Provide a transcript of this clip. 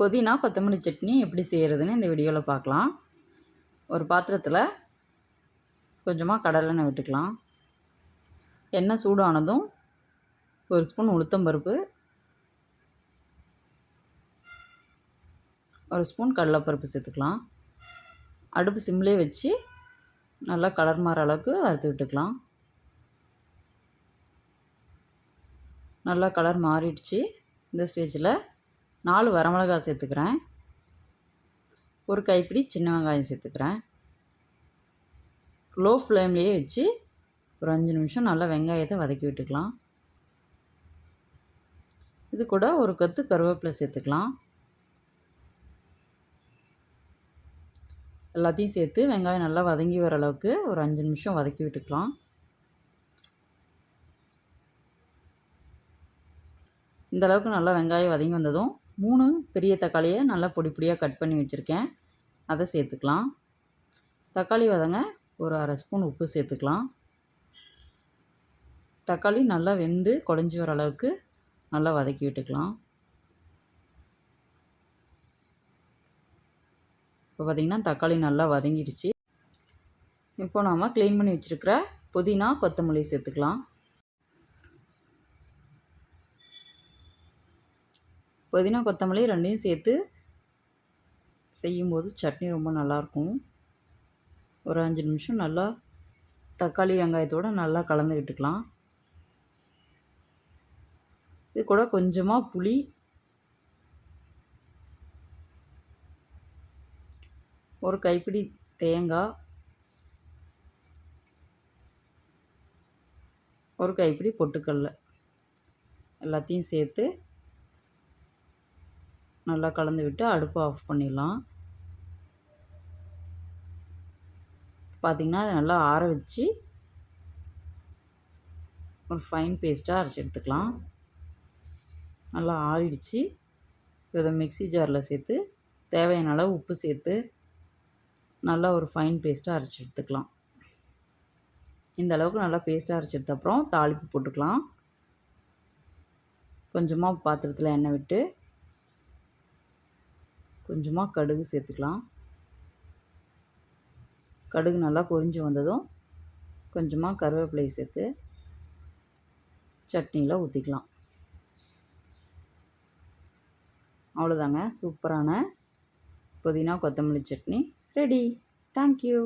புதினா கொத்தமல்லி சட்னி எப்படி செய்கிறதுன்னு இந்த வீடியோவில் பார்க்கலாம். ஒரு பாத்திரத்தில் கொஞ்சமாக கடலெண்ணெய் விட்டுக்கலாம். எண்ணெய் சூடானதும் ஒரு ஸ்பூன் உளுத்தம்பருப்பு ஒரு ஸ்பூன் கடலைப்பருப்பு சேர்த்துக்கலாம். அடுப்பு சிம்லேயே வச்சு நல்லா கலர் மாற அளவுக்கு வறுத்து விட்டுக்கலாம். நல்லா கலர் மாறிடுச்சு இந்த ஸ்டேஜில் நாலு வரமிளகாய் சேர்த்துக்கிறேன். ஒரு கைப்பிடி சின்ன வெங்காயம் சேர்த்துக்கிறேன். லோ ஃப்ளேம்லேயே வச்சு ஒரு அஞ்சு நிமிஷம் நல்லா வெங்காயத்தை வதக்கி விட்டுக்கலாம். இது கூட ஒரு கத்து கருவேப்பிலை சேர்த்துக்கலாம். எல்லாத்தையும் சேர்த்து வெங்காயம் நல்லா வதங்கி வர அளவுக்கு ஒரு அஞ்சு நிமிஷம் வதக்கி விட்டுக்கலாம். இந்த அளவுக்கு நல்லா வெங்காயம் வதங்கி வந்ததும் மூணு பெரிய தக்காளியை நல்லா பொடி பொடியாக கட் பண்ணி வச்சுருக்கேன். அதை சேர்த்துக்கலாம். தக்காளி வதங்க ஒரு அரை ஸ்பூன் உப்பு சேர்த்துக்கலாம். தக்காளி நல்லா வெந்து குழஞ்சி வர அளவுக்கு நல்லா வதக்கி விட்டுக்கலாம். இப்போ பார்த்திங்கன்னா தக்காளி நல்லா வதங்கிடுச்சு. இப்போ நாம் க்ளீன் பண்ணி வச்சுருக்கிற புதினா கொத்தமல்லி சேர்த்துக்கலாம். புதினா கொத்தமல்லி ரெண்டையும் சேர்த்து செய்யும்போது சட்னி ரொம்ப நல்லாயிருக்கும். ஒரு அஞ்சு நிமிஷம் நல்லா தக்காளி வெங்காயத்தோடு நல்லா கலந்து விட்டுக்கலாம். இது கூட கொஞ்சமாக புளி. ஒரு கைப்பிடி தேங்காய். ஒரு கைப்பிடி பொட்டுக்கடல. எல்லாத்தையும் சேர்த்து நல்லா கலந்து விட்டு அடுப்பை ஆஃப் பண்ணிடலாம். பார்த்திங்கன்னா அதை நல்லா ஆற வச்சு ஒரு ஃபைன் பேஸ்ட்டாக அரைச்சி எடுத்துக்கலாம். நல்லா ஆறிடுச்சு. இதை மிக்சி ஜாரில் சேர்த்து தேவையான அளவு உப்பு சேர்த்து நல்லா ஒரு ஃபைன் பேஸ்ட்டாக அரைச்சி எடுத்துக்கலாம். இந்த அளவுக்கு நல்லா பேஸ்ட்டாக அரைச்சி அப்புறம் தாளிப்பு போட்டுக்கலாம். கொஞ்சமாக பாத்திரத்தில் எண்ணெய் விட்டு கொஞ்சமாக கடுகு சேர்த்துக்கலாம். கடுகு நல்லா பொரிஞ்சு வந்ததும் கொஞ்சமாக கருவேப்பிலை சேர்த்து சட்னியில் ஊற்றிக்கலாம் அவ்வளோதாங்க சூப்பரான புதினா கொத்தமல்லி சட்னி ரெடி. தேங்க்யூ